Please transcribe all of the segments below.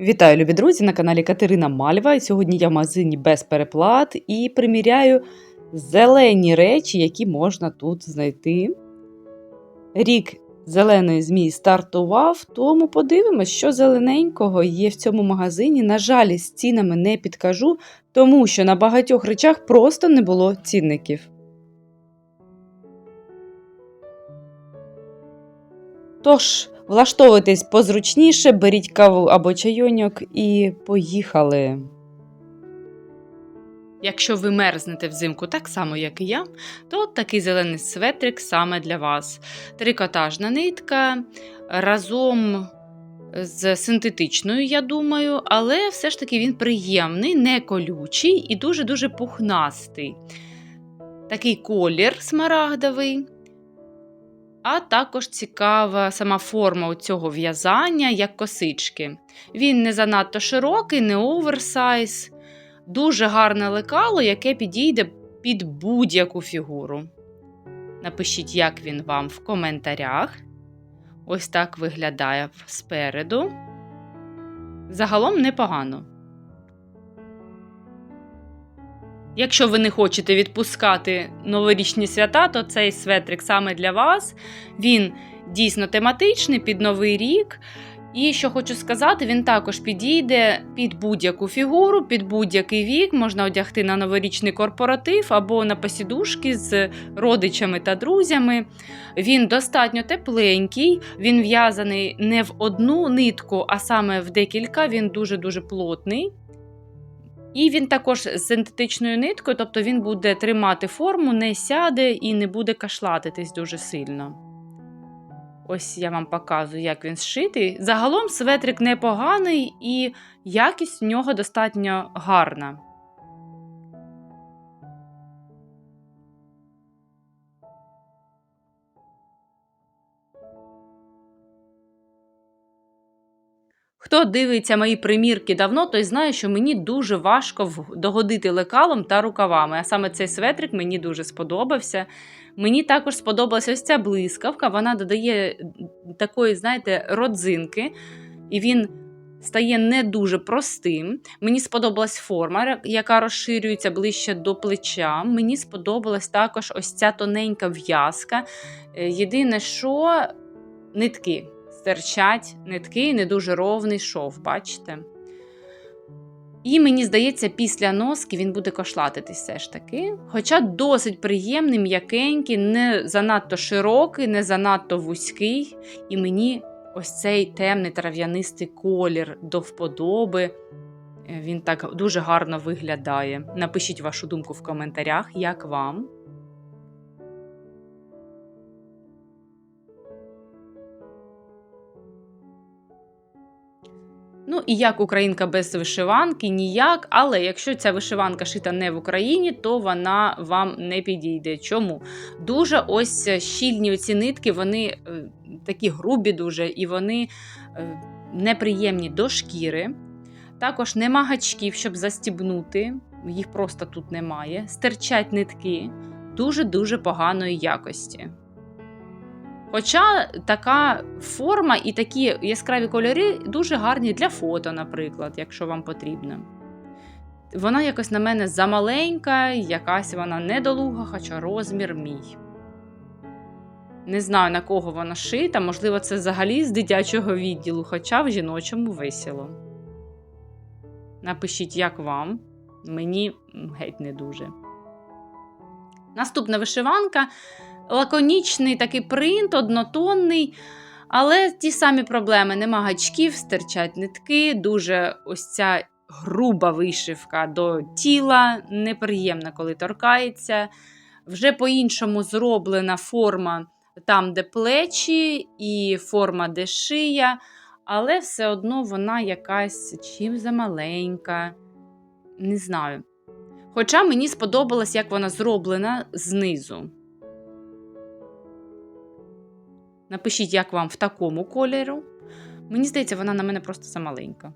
Вітаю, любі друзі, на каналі Катерина Мальва. Сьогодні я в магазині без переплат і приміряю зелені речі, які можна тут знайти. Рік зеленої змії стартував, тому подивимось, що зелененького є в цьому магазині. На жаль, з цінами не підкажу, тому що на багатьох речах просто не було цінників. Тож, влаштовуйтесь позручніше, беріть каву або чайоньок і поїхали. Якщо ви мерзнете взимку так само, як і я, то такий зелений светрик саме для вас. Трикотажна нитка разом з синтетичною, я думаю, але все ж таки він приємний, не колючий і дуже-дуже пухнастий. Такий колір смарагдовий. А також цікава сама форма цього в'язання, як косички. Він не занадто широкий, не оверсайз, дуже гарне лекало, яке підійде під будь-яку фігуру. Напишіть, як він вам в коментарях. Ось так виглядає спереду. Загалом непогано. Якщо ви не хочете відпускати новорічні свята, то цей светрик саме для вас. Він дійсно тематичний під новий рік. І що хочу сказати, він також підійде під будь-яку фігуру, під будь-який вік, можна одягти на новорічний корпоратив або на посідушки з родичами та друзями. Він достатньо тепленький, він в'язаний не в одну нитку, а саме в декілька, він дуже-дуже плотний. І він також з синтетичною ниткою, тобто він буде тримати форму, не сяде і не буде кашлатитись дуже сильно. Ось я вам показую, як він зшитий. Загалом светрик непоганий і якість в нього достатньо гарна. Хто дивиться мої примірки давно, той знає, що мені дуже важко догодити лекалом та рукавами. А саме цей светрик мені дуже сподобався. Мені також сподобалася ось ця блискавка, вона додає такої, знаєте, родзинки, і він стає не дуже простим. Мені сподобалась форма, яка розширюється ближче до плеча. Мені сподобалась також ось ця тоненька в'язка. Е, єдине, що нитки стирчать нитки, не дуже ровний шов, бачите? І мені здається, після носки він буде кошлатитись все ж таки. Хоча досить приємний, м'якенький, не занадто широкий, не занадто вузький. І мені ось цей темний трав'янистий колір до вподоби. Е, він так дуже гарно виглядає. Напишіть вашу думку в коментарях, як вам. Ну і як українка без вишиванки, ніяк. Але якщо ця вишиванка шита не в Україні, то вона вам не підійде. Чому? Дуже ось щільні оці нитки, вони е, такі грубі, дуже, і вони е, неприємні до шкіри. Також нема гачків, щоб застібнути, їх просто тут немає. Стирчать нитки дуже-дуже поганої якості. Хоча така форма і такі яскраві кольори дуже гарні для фото, наприклад, якщо вам потрібно. Вона якось на мене замаленька, якась вона недолуга, хоча розмір мій. Не знаю, на кого вона шита, можливо, це взагалі з дитячого відділу, хоча в жіночому весело. Напишіть, як вам. Мені геть не дуже. Наступна вишиванка лаконічний такий принт, однотонний. Але ті самі проблеми: нема гачків, стирчать нитки, дуже ось ця груба вишивка до тіла, неприємна, коли торкається. Вже по-іншому зроблена форма там, де плечі, і форма, де шия, але все одно вона якась чим замаленька. Не знаю. Хоча мені сподобалось, як вона зроблена знизу. Напишіть, як вам в такому кольору. Мені здається, вона на мене просто замаленька.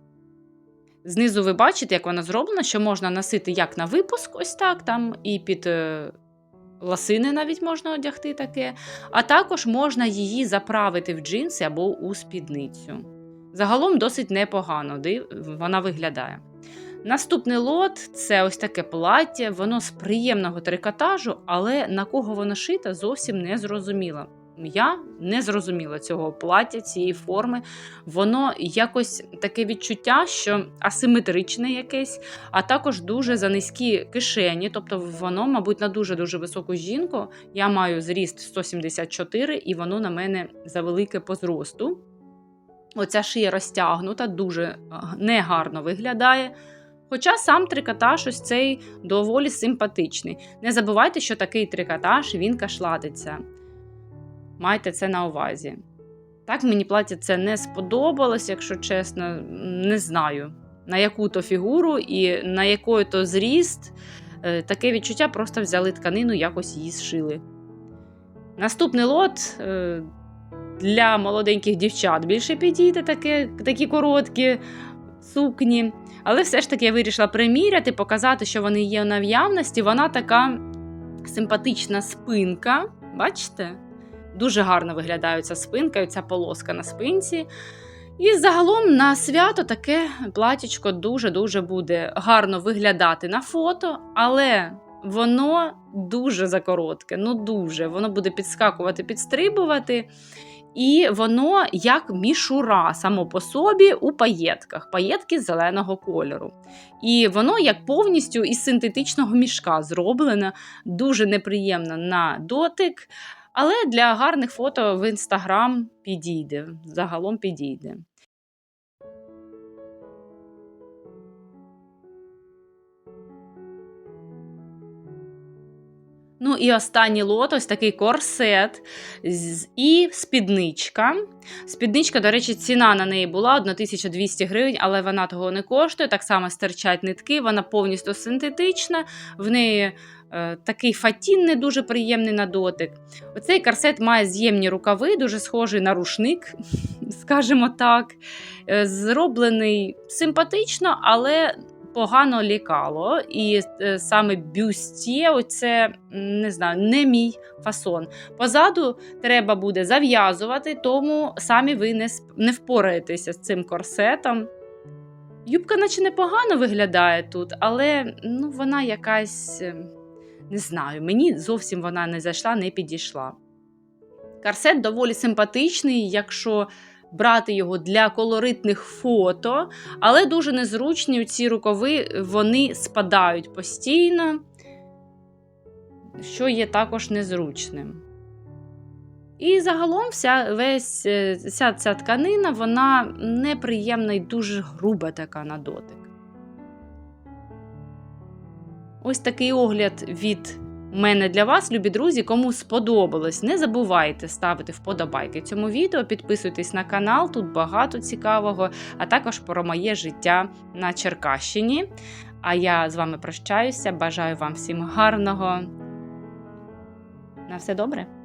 Знизу ви бачите, як вона зроблена, що можна носити як на випуск, ось так, там, і під е, ласини навіть можна одягти таке. А також можна її заправити в джинси або у спідницю. Загалом досить непогано вона виглядає. Наступний лот це ось таке плаття, воно з приємного трикотажу, але на кого воно шите, зовсім не зрозуміло. Я не зрозуміла цього плаття, цієї форми. Воно якось таке відчуття, що асиметричне якесь, а також дуже за низькі кишені. Тобто воно, мабуть, на дуже-дуже високу жінку. Я маю зріст 174, і воно на мене завелике по зросту. Оця шия розтягнута, дуже е, негарно виглядає. Хоча сам трикотаж ось цей доволі симпатичний. Не забувайте, що такий трикотаж він кашлатиться. Майте це на увазі. Так, мені плаття це не сподобалось, якщо чесно, не знаю, на яку то фігуру і на який то зріст. Е, Таке відчуття просто взяли тканину, якось її зшили. Наступний лот е, для молоденьких дівчат більше підійде таке, такі короткі сукні. Але все ж таки я вирішила приміряти, показати, що вони є в наявності. Вона така симпатична спинка. Бачите? Дуже гарно виглядає ця спинка, і ця полоска на спинці. І загалом на свято таке платічко дуже-дуже буде гарно виглядати на фото, але воно дуже закоротке, ну дуже. Воно буде підскакувати, підстрибувати. І воно як мішура само по собі у паєтках, паєтки зеленого кольору. І воно як повністю із синтетичного мішка зроблене, дуже неприємно на дотик. Але для гарних фото в інстаграм підійде, загалом підійде. Ну і останній лот, ось такий корсет і спідничка. Спідничка, до речі, ціна на неї була 1200 гривень, але вона того не коштує. Так само стирчать нитки, вона повністю синтетична, в неї такий фатін не дуже приємний на дотик. Оцей корсет має з'ємні рукави, дуже схожий на рушник, скажімо так. Е, Зроблений симпатично, але погано лікало. І е, саме бюстє, оце не знаю, не мій фасон. Позаду треба буде зав'язувати, тому самі ви не, не впораєтеся з цим корсетом. Юбка, наче непогано виглядає тут, але ну, вона якась, е, не знаю, мені зовсім вона не зайшла, не підійшла. Корсет доволі симпатичний, якщо брати його для колоритних фото, але дуже незручні ці рукави, вони спадають постійно, що є також незручним. І загалом вся, весь, е, вся ця тканина, вона неприємна і дуже груба така на дотик. Ось такий огляд від мене для вас, любі друзі. Кому сподобалось, не забувайте ставити вподобайки цьому відео, підписуйтесь на канал, тут багато цікавого, а також про моє життя на Черкащині. А я з вами прощаюся. Бажаю вам всім гарного. На все добре!